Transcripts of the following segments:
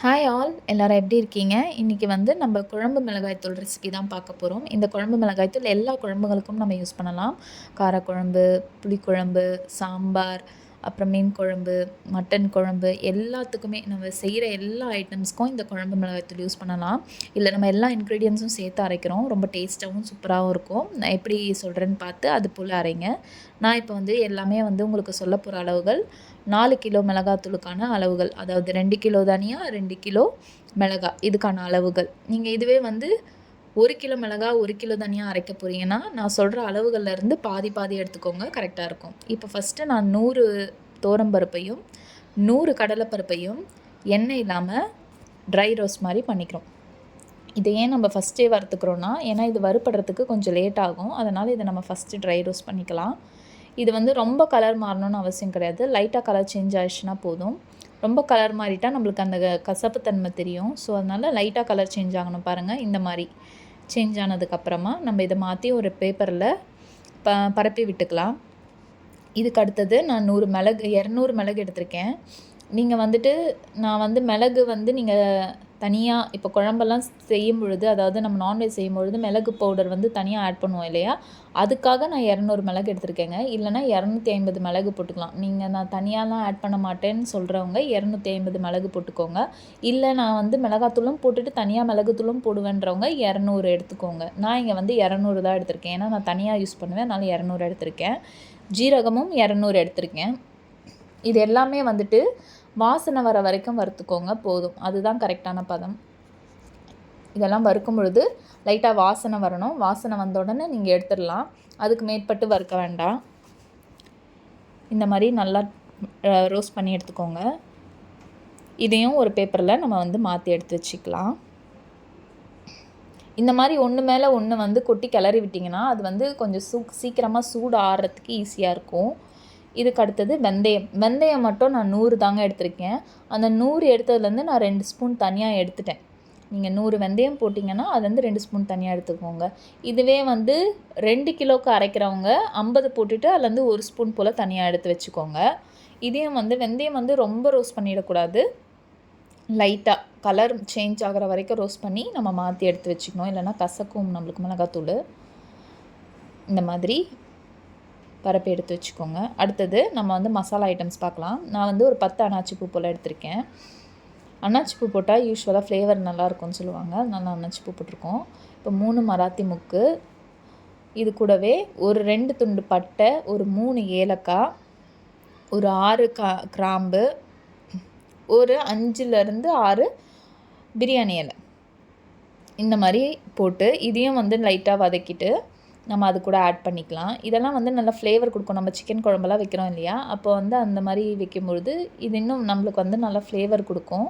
Hi all எல்லோரும் எப்படி இருக்கீங்க? இன்றைக்கி வந்து நம்ம குழம்பு மிளகாய்த்தூள் ரெசிபி தான் பார்க்க போகிறோம் இந்த குழம்பு மிளகாய்த்தூள் எல்லா குழம்புகளுக்கும் நம்ம யூஸ் பண்ணலாம். காரக்குழம்பு புளிக்குழம்பு சாம்பார் அப்புறம் மீன் குழம்பு மட்டன் குழம்பு எல்லாத்துக்குமே நம்ம செய்கிற எல்லா ஐட்டம்ஸ்க்கும் இந்த குழம்பு மிளகாய்த்தூள் யூஸ் பண்ணலாம். இல்லை நம்ம எல்லா இன்க்ரீடியன்ஸும் சேர்த்து அரைக்கிறோம். ரொம்ப டேஸ்ட்டாகவும் சூப்பராகவும் இருக்கும். நான் எப்படி சொல்கிறேன்னு பார்த்து அது போல் அரைங்க. நான் இப்போ வந்து எல்லாமே வந்து உங்களுக்கு சொல்ல போகிற அளவுகள் நாலு கிலோ மிளகாத்தூளுக்கான அளவுகள். அதாவது ரெண்டு கிலோ தனியாக ரெண்டு கிலோ மிளகா இதுக்கான அளவுகள். நீங்கள் இதுவே வந்து ஒரு கிலோ மிளகா ஒரு கிலோ தனியாக அரைக்க போகிறீங்கன்னா நான் சொல்கிற அளவுகள்லேருந்து பாதி பாதி எடுத்துக்கோங்க. கரெக்டாக இருக்கும். இப்போ ஃபஸ்ட்டு நான் நூறு தோரம்பருப்பையும் நூறு கடலைப்பருப்பையும் எண்ணெய் இல்லாமல் ட்ரை ரோஸ்ட் மாதிரி பண்ணிக்கிறோம். இதை ஏன் நம்ம ஃபஸ்ட்டே வறுத்துக்கிறோன்னா ஏன்னா இது வறுப்படுறதுக்கு கொஞ்சம் லேட் ஆகும். அதனால் இதை நம்ம ஃபஸ்ட்டு ட்ரை ரோஸ்ட் பண்ணிக்கலாம். இது வந்து ரொம்ப கலர் மாறணும்னு அவசியம் கிடையாது. லைட்டாக கலர் சேஞ்ச் ஆயிடுச்சுன்னா போதும். ரொம்ப கலர் மாறிட்டால் நம்மளுக்கு அந்த கசப்பு தன்மை தெரியும். ஸோ அதனால் லைட்டாக கலர் சேஞ்ச் ஆகணும் பாருங்கள் இந்த மாதிரி. சேஞ்ச் ஆனதுக்கப்புறமா நம்ம இதை மாற்றி ஒரு பேப்பரில் ப பரப்பி விட்டுக்கலாம். இதுக்கு அடுத்தது நான் நூறு மிளகு இரநூறு மிளகு எடுத்திருக்கேன். நீங்கள் வந்துட்டு நான் வந்து மிளகு வந்து நீங்கள் தனியாக இப்போ குழம்பெல்லாம் செய்யும் பொழுது அதாவது நம்ம நான்வெஜ் செய்யும் பொழுது மிளகு பவுடர் வந்து தனியாக ஆட் பண்ணுவோம் இல்லையா? அதுக்காக நான் இரநூறு மிளகு எடுத்திருக்கேங்க. இல்லைனா இரநூத்தி ஐம்பது மிளகு போட்டுக்கலாம். நீங்கள் நான் தனியாலாம் ஆட் பண்ண மாட்டேன்னு சொல்கிறவங்க இரநூத்தி ஐம்பது மிளகு போட்டுக்கோங்க. இல்லை நான் வந்து மிளகாத்தூளும் போட்டுட்டு தனியாக மிளகுத்தூளும் போடுவேன்றவங்க இரநூறு எடுத்துக்கோங்க. நான் இங்கே வந்து இரநூறு தான் எடுத்திருக்கேன். ஏன்னா நான் தனியாக யூஸ் பண்ணுவேன். அதனால் இரநூறு எடுத்திருக்கேன். ஜீரகமும் இரநூறு எடுத்திருக்கேன். இது எல்லாமே வந்துட்டு வாசனை வர வரைக்கும் வறுத்துக்கோங்க போதும். அதுதான் கரெக்டான பதம். இதெல்லாம் வறுக்கும் பொழுது லைட்டாக வாசனை வரணும். வாசனை வந்த உடனே நீங்கள் எடுத்துடலாம். அதுக்கு மேற்பட்டு வறுக்க வேண்டாம். இந்த மாதிரி நல்லா ரோஸ்ட் பண்ணி எடுத்துக்கோங்க. இதையும் ஒரு பேப்பரில் நம்ம வந்து மாற்றி எடுத்து வச்சுக்கலாம். இந்த மாதிரி ஒன்று மேலே ஒன்று வந்து கொட்டி கிளறி விட்டிங்கன்னா அது வந்து கொஞ்சம் சூ சீக்கிரமாக சூடு ஆடுறதுக்கு ஈஸியாக இருக்கும். இதுக்கு அடுத்தது வெந்தயம். வெந்தயம் மட்டும் நான் நூறு தாங்க எடுத்திருக்கேன். அந்த நூறு எடுத்ததுலேருந்து நான் ரெண்டு ஸ்பூன் தனியாக எடுத்துட்டேன். நீங்கள் நூறு வெந்தயம் போட்டிங்கன்னா அதுலேருந்து ரெண்டு ஸ்பூன் தனியாக எடுத்துக்கோங்க. இதுவே வந்து ரெண்டு கிலோவுக்கு அரைக்கிறவங்க ஐம்பது போட்டுட்டு அதுலேருந்து ஒரு ஸ்பூன் போல் தனியாக எடுத்து வச்சுக்கோங்க. இதையும் வந்து வெந்தயம் வந்து ரொம்ப ரோஸ்ட் பண்ணிடக்கூடாது. லைட்டாக கலர் சேஞ்ச் ஆகிற வரைக்கும் ரோஸ்ட் பண்ணி நம்ம மாற்றி எடுத்து வச்சுக்கணும். இல்லைனா கசக்கும் நம்மளுக்கு மிளகாத்தூள். இந்த மாதிரி பரப்பி எடுத்து வச்சுக்கோங்க. அடுத்தது நம்ம வந்து மசாலா ஐட்டம்ஸ் பார்க்கலாம். நான் வந்து ஒரு பத்து அனாச்சி பூ போல் எடுத்திருக்கேன். அன்னாச்சி பூ போட்டால் யூஸ்வலாக ஃப்ளேவர் நல்லாயிருக்கும்னு சொல்லுவாங்க. நல்லா அன்னாச்சி பூ போட்டிருக்கோம். இப்போ மூணு மராத்தி முக்கு. இது கூடவே ஒரு ரெண்டு துண்டு பட்டை ஒரு மூணு ஏலக்காய் ஒரு ஆறு கா கிராம்பு ஒரு அஞ்சுலேருந்து ஆறு பிரியாணி இலை. இந்த மாதிரி போட்டு இதையும் வந்து லைட்டாக வதக்கிட்டு நம்ம அது கூட ஆட் பண்ணிக்கலாம். இதெல்லாம் வந்து நல்லா ஃப்ளேவர் கொடுக்கும். நம்ம சிக்கன் குழம்பெல்லாம் வைக்கிறோம் இல்லையா? அப்போ வந்து அந்த மாதிரி வைக்கும்பொழுது இது இன்னும் நம்மளுக்கு வந்து நல்லா ஃப்ளேவர் கொடுக்கும்.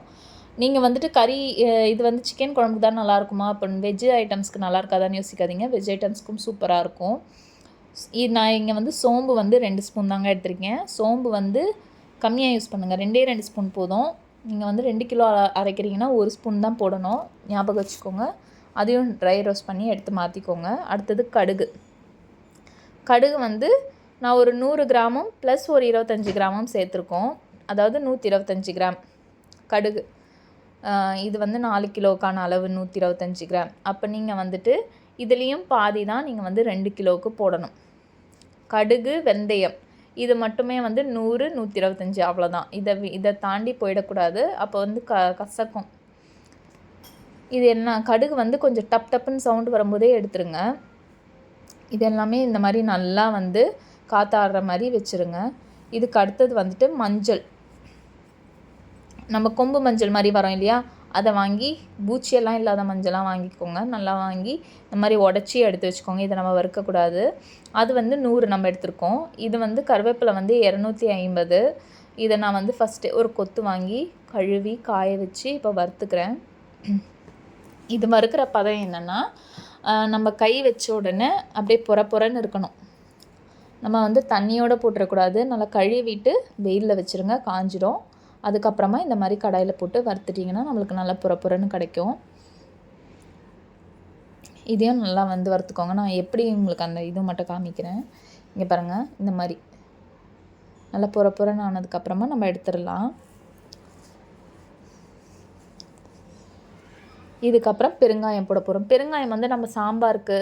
நீங்கள் வந்துட்டு கறி இது வந்து சிக்கன் குழம்புக்கு தான் நல்லாயிருக்குமா அப்போ வெஜ் ஐட்டம்ஸ்க்கு நல்லா இருக்காதான்னு யோசிக்காதீங்க. வெஜ் ஐட்டம்ஸ்க்கும் சூப்பராக இருக்கும். நான் இங்கே வந்து சோம்பு வந்து ரெண்டு ஸ்பூன் தாங்க எடுத்திருக்கேன். சோம்பு வந்து கம்மியாக யூஸ் பண்ணுங்கள் ரெண்டே ரெண்டு ஸ்பூன் போதும். நீங்கள் வந்து ரெண்டு கிலோ அரைக்கிறீங்கன்னா ஒரு ஸ்பூன் தான் போடணும். ஞாபகம் வச்சுக்கோங்க. அதையும் ட்ரை ரோஸ்ட் பண்ணி எடுத்து மாற்றிக்கோங்க அடுத்தது கடுகு. கடுகு வந்து நான் ஒரு நூறு கிராமும் ப்ளஸ் ஒரு இருபத்தஞ்சி கிராமும் சேர்த்துருக்கோம். அதாவது நூற்றி இருபத்தஞ்சி கிராம் கடுகு. இது வந்து நாலு கிலோக்கான அளவு நூற்றி இருபத்தஞ்சி கிராம். அப்போ நீங்கள் வந்துட்டு இதுலேயும் பாதி தான் நீங்கள் வந்து ரெண்டு கிலோவுக்கு போடணும். கடுகு வெந்தயம். இது மட்டுமே வந்து நூறு நூற்றி இருபத்தஞ்சி அவ்வளோதான் இதை இதை தாண்டி போயிடக்கூடாது. அப்போ வந்து க கசக்கும். இது என்ன கடுகு வந்து கொஞ்சம் டப் டப்புன்னு சவுண்டு வரும்போதே எடுத்துருங்க. இது எல்லாமே இந்த மாதிரி நல்லா வந்து காற்றாடுற மாதிரி வச்சுருங்க. இதுக்கு அடுத்தது வந்துட்டு மஞ்சள். நம்ம கொம்பு மஞ்சள் மாதிரி வரோம் இல்லையா? அதை வாங்கி பூச்சியெல்லாம் இல்லாத மஞ்சளாக வாங்கிக்கோங்க. நல்லா வாங்கி இந்த மாதிரி உடச்சி எடுத்து வச்சுக்கோங்க. இதை நம்ம வறுக்கக்கூடாது. அது வந்து நூறு நம்ம எடுத்திருக்கோம். இது வந்து கருவேப்பிலை வந்து இரநூத்தி ஐம்பது. இதை நான் வந்து ஃபஸ்ட்டு ஒரு கொத்து வாங்கி கழுவி காய வச்சு இப்போ வறுத்துக்கிறேன். இது மறுக்கிற பதம் என்னென்னா நம்ம கை வச்ச உடனே அப்படியே புறப்புறன்னு இருக்கணும். நம்ம வந்து தண்ணியோடு போட்டுறக்கூடாது. நல்லா கழுவிட்டு வெயிலில் வச்சுருங்க காஞ்சிடும் அதுக்கப்புறமா இந்த மாதிரி கடாயில் போட்டு வறுத்துட்டிங்கன்னா நம்மளுக்கு நல்லா புற புறன்னு கிடைக்கும். இதையும் நல்லா வந்து வறுத்துக்கோங்க. நான் எப்படி உங்களுக்கு அந்த இது மட்டும் காமிக்கிறேன். இங்கே பாருங்கள் இந்த மாதிரி. நல்லா புற புறன்னு ஆனதுக்கப்புறமா நம்ம எடுத்துடலாம். இதுக்கப்புறம் பெருங்காயம் போட போகிறோம் பெருங்காயம் வந்து நம்ம சாம்பாருக்கு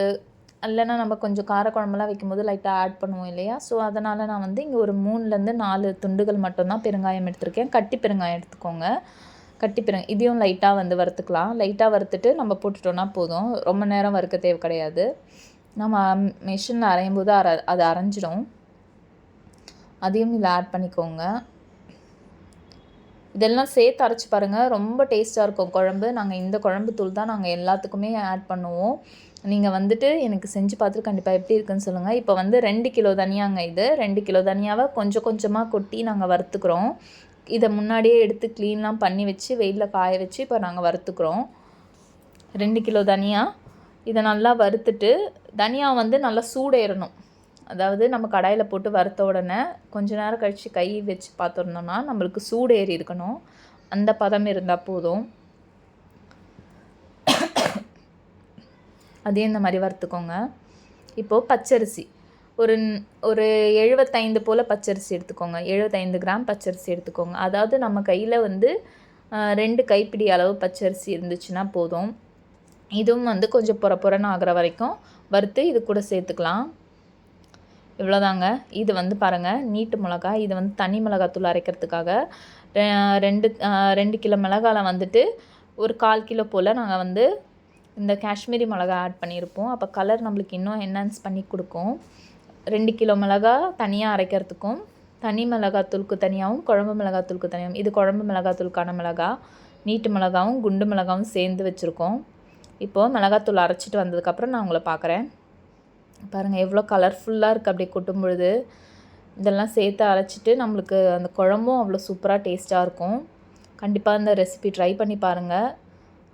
இல்லைன்னா நம்ம கொஞ்சம் காரக்குழம்புலாம் வைக்கும்போது லைட்டாக ஆட் பண்ணுவோம் இல்லையா? ஸோ அதனால் நான் வந்து இங்கே ஒரு மூணுலேருந்து நாலு துண்டுகள் மட்டும்தான் பெருங்காயம் எடுத்திருக்கேன். கட்டி பெருங்காயம் எடுத்துக்கோங்க. கட்டி பெருங்க இதையும் லைட்டாக வந்து வறுத்துக்கலாம். லைட்டாக வறுத்துட்டு நம்ம போட்டுட்டோன்னா போதும். ரொம்ப நேரம் வறுக்க தேவை கிடையாது. நம்ம மிஷினில் அரையும் போது அரை அது அரைஞ்சிடும். அதையும் இதில் ஆட் பண்ணிக்கோங்க. இதெல்லாம் சேர்த்து அரைச்சி பாருங்கள் ரொம்ப டேஸ்ட்டாக இருக்கும் குழம்பு. நாங்கள் இந்த குழம்பு தூள் தான் நாங்கள் எல்லாத்துக்குமே ஆட் பண்ணுவோம். நீங்கள் வந்துட்டு எனக்கு செஞ்சு பார்த்துட்டு கண்டிப்பாக எப்படி இருக்குன்னு சொல்லுங்கள் இப்போ வந்து ரெண்டு கிலோ தனியாங்க இது. ரெண்டு கிலோ தனியாவை கொஞ்சம் கொஞ்சமாக கொட்டி நாங்கள் வறுத்துக்கிறோம். இதை முன்னாடியே எடுத்து க்ளீன்லாம் பண்ணி வச்சு வெயிலில் காய வச்சு இப்போ நாங்கள் வறுத்துக்கிறோம். ரெண்டு கிலோ தனியா. இதை நல்லா வறுத்துட்டு தனியா வந்து நல்லா சூடேறணும். அதாவது நம்ம கடாயில் போட்டு வறுத்த உடனே கொஞ்ச நேரம் கழித்து கை வச்சு பார்த்துருந்தோம்னா நம்மளுக்கு சூடு ஏறி இருக்கணும். அந்த பதம் இருந்தால் போதும். அதையும் இந்த மாதிரி வறுத்துக்கோங்க. இப்போது பச்சரிசி. ஒரு ஒரு எழுபத்தைந்து போல் பச்சரிசி எடுத்துக்கோங்க. எழுபத்தைந்து கிராம் பச்சரிசி எடுத்துக்கோங்க. அதாவது நம்ம கையில் வந்து ரெண்டு கைப்பிடி அளவு பச்சரிசி இருந்துச்சுன்னா போதும். இதுவும் வந்து கொஞ்சம் புற புறன்னு ஆகிற வரைக்கும் வறுத்து இது கூட சேர்த்துக்கலாம். இவ்வளோதாங்க இது வந்து பாருங்கள் நீட்டு மிளகா இது வந்து தனி மிளகாத்தூள் அரைக்கிறதுக்காக. ரெண்டு ரெண்டு கிலோ மிளகாயில் வந்துட்டு ஒரு கால் கிலோ போல் நாங்கள் வந்து இந்த காஷ்மீரி மிளகா ஆட் பண்ணியிருப்போம். அப்போ கலர் நம்மளுக்கு இன்னும் என்ஹான்ஸ் பண்ணி கொடுக்கும். ரெண்டு கிலோ மிளகா தனியாக அரைக்கிறதுக்கும் தனி மிளகாத்தூளுக்கு தனியாகவும் குழம்பு மிளகாத்தூளுக்கு தனியாகவும் இது குழம்பு மிளகாத்தூளுக்கான மிளகா நீட்டு மிளகாவும் குண்டு மிளகாவும் சேர்ந்து வச்சுருக்கோம். இப்போது மிளகாத்தூள் அரைச்சிட்டு வந்ததுக்கப்புறம் நான் உங்களை பார்க்குறேன் பாருங்கள் எவ்வளோ கலர்ஃபுல்லாக இருக்குது அப்படி கொட்டும் பொழுது இதெல்லாம் சேர்த்து அரைச்சிட்டு நம்மளுக்கு அந்த குழம்பும் அவ்வளோ சூப்பராக டேஸ்ட்டாக இருக்கும். கண்டிப்பாக இந்த ரெசிபி ட்ரை பண்ணி பாருங்கள்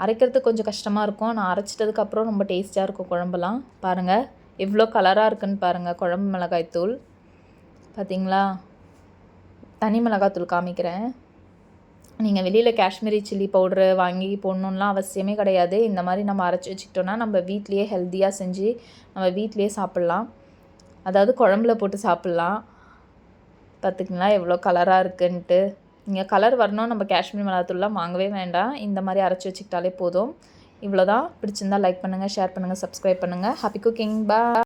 அரைக்கிறதுக்கு கொஞ்சம் கஷ்டமாக இருக்கும். நான் அரைச்சிட்டதுக்கப்புறம் ரொம்ப டேஸ்ட்டாக இருக்கும் குழம்புலாம். பாருங்கள் எவ்வளோ கலராக இருக்குன்னு பாருங்கள் குழம்பு மிளகாய்த்தூள். பார்த்தீங்களா தனி மிளகாத்தூள் காமிக்கிறேன். நீங்கள் வெளியில் காஷ்மீரி சில்லி பவுட்ரு வாங்கி போடணுன்லாம் அவசியமே கிடையாது. இந்த மாதிரி நம்ம அரைச்சி வச்சுக்கிட்டோன்னா நம்ம வீட்லேயே ஹெல்த்தியாக செஞ்சு நம்ம வீட்லேயே சாப்பிட்லாம். அதாவது குழம்புல போட்டு சாப்பிட்லாம். பார்த்துக்கிங்களா எவ்வளோ கலராக இருக்குன்ட்டு. நீங்கள் கலர் வரணும். நம்ம காஷ்மீர் மிளகாத்தூள்லாம் வாங்கவே வேண்டாம். இந்த மாதிரி அரைச்சி வச்சுக்கிட்டாலே போதும். இவ்வளோ தான் பிடிச்சிருந்தா லைக் பண்ணுங்கள் ஷேர் பண்ணுங்கள் சப்ஸ்கிரைப் பண்ணுங்கள் ஹாப்பி குக்கிங் பா